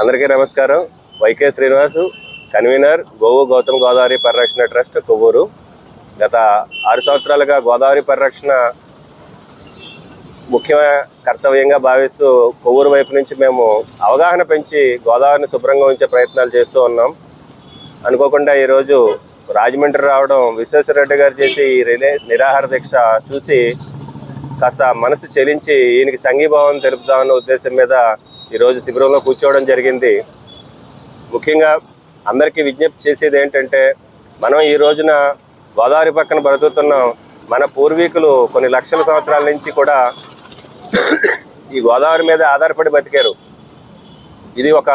అందరికీ నమస్కారం. YK Srinivasu convener గోవు గౌతమ్ గోదావరి పరిరక్షణ ట్రస్ట్ కొవ్వూరు. గత ఆరు సంవత్సరాలుగా గోదావరి పరిరక్షణ ముఖ్య కర్తవ్యంగా భావిస్తూ కొవ్వూరు వైపు నుంచి మేము అవగాహన పెంచి గోదావరిని శుభ్రంగా ఉంచే ప్రయత్నాలు చేస్తూ ఉన్నాం. అనుకోకుండా ఈరోజు రాజమండ్రి రావడం విశ్వేశ్వరరెడ్డి గారు చేసి ఈ రిలే నిరాహార దీక్ష చూసి కాస్త మనసు చెలించి ఈయనకి సంఘీభావం తెలుపుదామన్న ఉద్దేశం మీద ఈరోజు శిబిరంలో కూర్చోవడం జరిగింది. ముఖ్యంగా అందరికీ విజ్ఞప్తి చేసేది ఏంటంటే మనం ఈ రోజున గోదావరి పక్కన బ్రతుకుతున్నాం మన పూర్వీకులు కొన్ని లక్షల సంవత్సరాల నుంచి కూడా ఈ గోదావరి మీద ఆధారపడి బతికారు. ఇది ఒక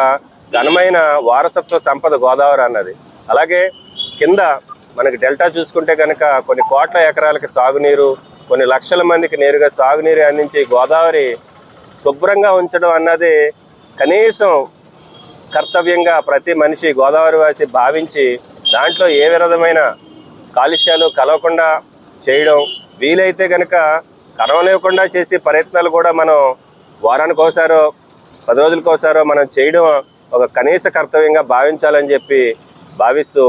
ఘనమైన వారసత్వ సంపద గోదావరి అన్నది. అలాగే కింద మనకి డెల్టా చూసుకుంటే కనుక కొన్ని కోట్ల ఎకరాలకి సాగునీరు కొన్ని లక్షల మందికి నేరుగా సాగునీరు అందించి గోదావరి శుభ్రంగా ఉంచడం అన్నది కనీసం కర్తవ్యంగా ప్రతి మనిషి గోదావరి వాసి భావించి దాంట్లో ఏ విధమైన కాలుష్యాలు కలవకుండా చేయడం వీలైతే కనుక కలవనివ్వకుండా చేసే ప్రయత్నాలు కూడా మనం వారానికి ఒకసారో పది రోజులకు ఒకసారో మనం చేయడం ఒక కనీస కర్తవ్యంగా భావించాలని చెప్పి భావిస్తూ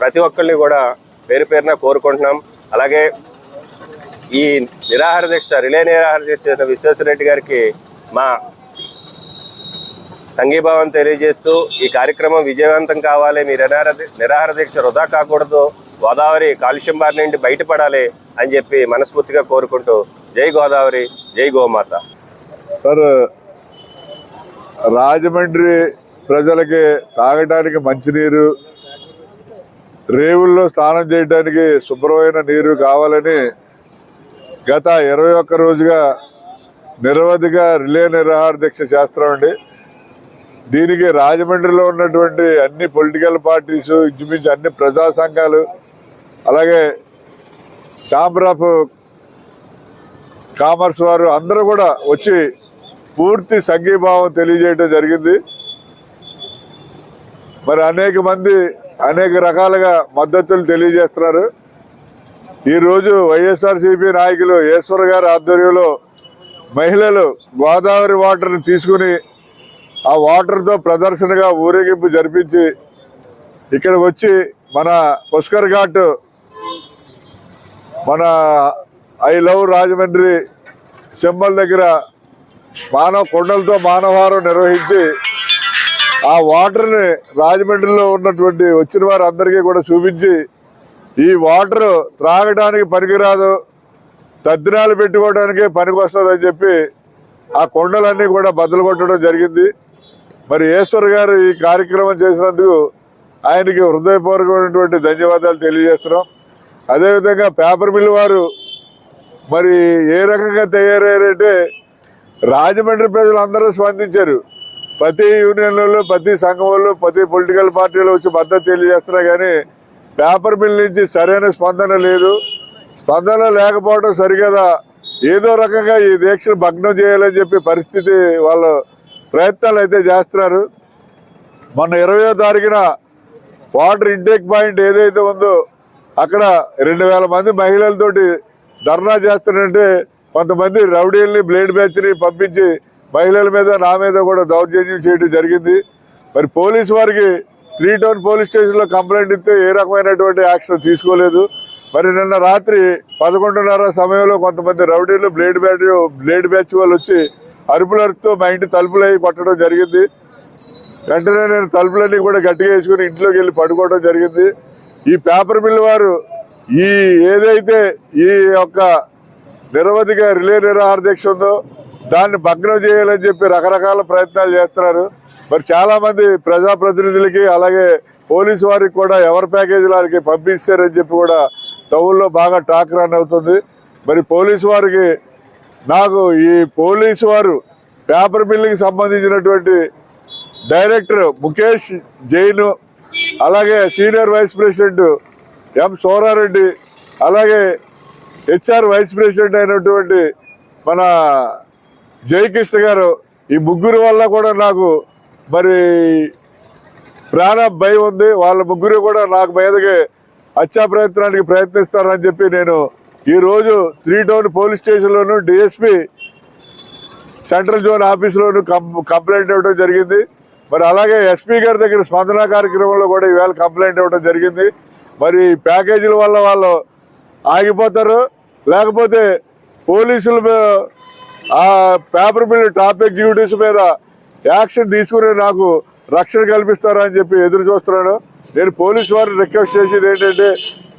ప్రతి ఒక్కరిని కూడా పేరు పేరున కోరుకుంటున్నాం. అలాగే ఈ నిరాహార దీక్ష రిలే నిరాహార దీక్ష చేసిన విశ్వేశ్వరరెడ్డి గారికి మా సంఘీభావం తెలియజేస్తూ ఈ కార్యక్రమం విజయవంతం కావాలి. మీ నిరాహార నిరాహార దీక్ష వృధా కాకూడదు. గోదావరి కాలుష్యం బారి నుండి బయటపడాలి అని చెప్పి మనస్ఫూర్తిగా కోరుకుంటూ జై గోదావరి జై గోమాత. సార్ రాజమండ్రి ప్రజలకి తాగడానికి మంచినీరు రేవుల్లో స్నానం చేయడానికి శుభ్రమైన నీరు కావాలని గత ఇరవై ఒక్క రోజుగా నిరవధిగా రిలే నిరాహార దీక్ష చేస్తామండి దీనికి రాజమండ్రిలో ఉన్నటువంటి అన్ని పొలిటికల్ పార్టీస్ ఇంచుమించు అన్ని ప్రజా సంఘాలు అలాగే ఛాంబర్ ఆఫ్ కామర్స్ వారు అందరూ కూడా వచ్చి పూర్తి సంఘీభావం తెలియజేయడం జరిగింది. మరి అనేక మంది అనేక రకాలుగా మద్దతులు తెలియజేస్తున్నారు. ఈరోజు వైఎస్ఆర్సీపీ నాయకులు ఈశ్వర్ గారి ఆధ్వర్యంలో మహిళలు గోదావరి వాటర్ని తీసుకుని ఆ వాటర్తో ప్రదర్శనగా ఊరేగింపు జరిపించి ఇక్కడ వచ్చి మన పుష్కర్ ఘాట్ మన ఐ లవ్ రాజమండ్రి సింబల్ దగ్గర మానవ కొండలతో మానవహారం నిర్వహించి ఆ వాటర్ని రాజమండ్రిలో ఉన్నటువంటి వచ్చిన వారందరికీ కూడా చూపించి ఈ వాటర్ త్రాగడానికి పనికిరాదు తద్దినాలు పెట్టుకోవడానికే పనికి వస్తుందని చెప్పి ఆ కొండలన్నీ కూడా బద్దలు కొట్టడం జరిగింది. మరి ఈశ్వర్ గారు ఈ కార్యక్రమం చేసినందుకు ఆయనకి హృదయపూర్వకమైనటువంటి ధన్యవాదాలు తెలియజేస్తున్నాం. అదేవిధంగా పేపర్ మిల్ వారు మరి ఏ రకంగా తయారయ్యారంటే రాజమండ్రి ప్రజలందరూ స్పందించారు. ప్రతి యూనియన్లలో ప్రతి సంఘంలో ప్రతి పొలిటికల్ పార్టీలో వచ్చి మద్దతు తెలియజేస్తున్నా కానీ పేపర్ మిల్ నుంచి సరైన స్పందన లేదు. స్పందన లేకపోవడం సరిగదా. ఏదో రకంగా ఈ దీక్షను భగ్నం చేయాలని చెప్పి పరిస్థితి వాళ్ళు ప్రయత్నాలు అయితే చేస్తున్నారు. మొన్న ఇరవయో తారీఖున వాటర్ ఇంటేక్ పాయింట్ ఏదైతే ఉందో అక్కడ రెండు వేల మంది మహిళలతోటి ధర్నా చేస్తానంటే కొంతమంది రౌడీల్ని బ్లేడ్ బ్యాచ్ని పంపించి మహిళల మీద నా మీద కూడా దౌర్జన్యం చేయడం జరిగింది. మరి పోలీసు వారికి త్రీ టౌన్ పోలీస్ స్టేషన్లో కంప్లైంట్ ఇస్తే ఏ రకమైనటువంటి యాక్షన్ తీసుకోలేదు. మరి నిన్న రాత్రి పదకొండున్నర సమయంలో కొంతమంది రౌడీలు బ్లేడ్ బ్యాట్ బ్లేడ్ బ్యాచ్ వాళ్ళు వచ్చి అరుపులరుతో మా ఇంటి తలుపులు అవి కొట్టడం జరిగింది. వెంటనే నేను తలుపులన్నీ కూడా గట్టిగా వేసుకుని ఇంట్లోకి వెళ్ళి పడుకోవడం జరిగింది. ఈ పేపర్ మిల్ వారు ఈ ఏదైతే ఈ యొక్క నిరవధిగా రిలే నిరాహార దీక్ష ఉందో దాన్ని భగ్నం చేయాలని చెప్పి రకరకాల ప్రయత్నాలు చేస్తున్నారు. మరి చాలా మంది ప్రజాప్రతినిధులకి అలాగే పోలీసు వారికి కూడా ఎవరి ప్యాకేజీలు వారికి పంపిస్తారని చెప్పి కూడా టౌన్లో బాగా టాక్ రన్ అవుతుంది. మరి పోలీసు వారికి నాకు ఈ పోలీసు వారు పేపర్ మిల్లుకి సంబంధించినటువంటి డైరెక్టర్ ముఖేష్ జైన్ అలాగే senior vice president M Sorareddy అలాగే హెచ్ఆర్ వైస్ ప్రెసిడెంట్ అయినటువంటి మన జయకృష్ణ గారు ఈ ముగ్గురు వల్ల కూడా నాకు మరి ప్రాణ భయం ఉంది. వాళ్ళ ముగ్గురు కూడా నాకు మీదకి హత్యా ప్రయత్నానికి ప్రయత్నిస్తారని చెప్పి నేను ఈరోజు త్రీ టౌన్ పోలీస్ స్టేషన్లోను డిఎస్పి సెంట్రల్ జోన్ ఆఫీస్లోను కంప్లైంట్ ఇవ్వడం జరిగింది. మరి అలాగే ఎస్పీ గారి దగ్గర స్పందన కార్యక్రమంలో కూడా ఈవేళ కంప్లైంట్ ఇవ్వడం జరిగింది. మరి ప్యాకేజీల వల్ల వాళ్ళు ఆగిపోతారు. లేకపోతే పోలీసుల ఆ పేపర్ మిల్ టాప్ ఎగ్జిక్యూటివ్స్ మీద యాక్షన్ తీసుకుని నాకు రక్షణ కల్పిస్తారా అని చెప్పి ఎదురు చూస్తున్నాను నేను పోలీస్ వారిని రిక్వెస్ట్ చేసేది ఏంటంటే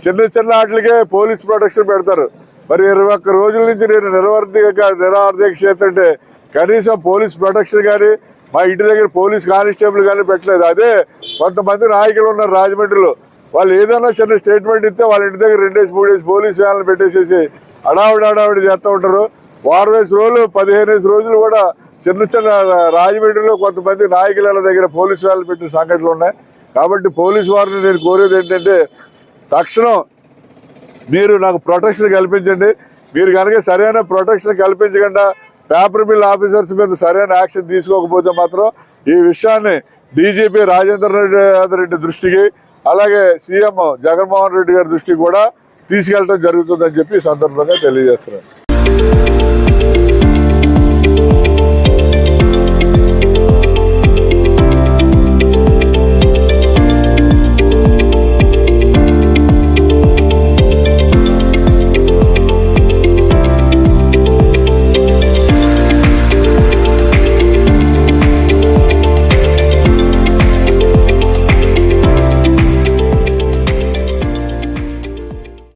చిన్న చిన్న వాటికే పోలీస్ ప్రొటెక్షన్ పెడతారు. మరి ఇరవై ఒక్క రోజుల నుంచి నేను నిరవర్తిక నిరార్థక చేస్తుంటే కనీసం పోలీస్ ప్రొటెక్షన్ కానీ మా ఇంటి దగ్గర పోలీస్ కానిస్టేబుల్ కానీ పెట్టలేదు. అదే కొంతమంది నాయకులు ఉన్నారు రాజమండ్రిలో వాళ్ళు ఏదైనా చిన్న స్టేట్మెంట్ ఇస్తే వాళ్ళ ఇంటి దగ్గర రెండేసి మూడేసి పోలీస్ వ్యాన్లు పెట్టేసేసి అడావిడి అడావిడి చేస్తూ ఉంటారు. వారం వేసి రోజులు పదిహేను వేసి రోజులు కూడా చిన్న చిన్న రాజమండ్రిలో కొంతమంది నాయకుల దగ్గర పోలీస్ వాళ్ళు పెట్టిన సంఘటనలు ఉన్నాయి. కాబట్టి పోలీసు వారిని నేను కోరేది ఏంటంటే తక్షణం మీరు నాకు ప్రొటెక్షన్ కల్పించండి. మీరు కనుక సరైన ప్రొటెక్షన్ కల్పించకుండా పేపర్ మిల్ ఆఫీసర్స్ మీద సరైన యాక్షన్ తీసుకోకపోతే మాత్రం ఈ విషయాన్ని డీజీపీ రాజేంద్ర రెడ్డి రెడ్డి దృష్టికి అలాగే సీఎం జగన్మోహన్ రెడ్డి గారి దృష్టికి కూడా తీసుకెళ్ళడం జరుగుతుందని చెప్పి సందర్భంగా తెలియజేస్తున్నాను.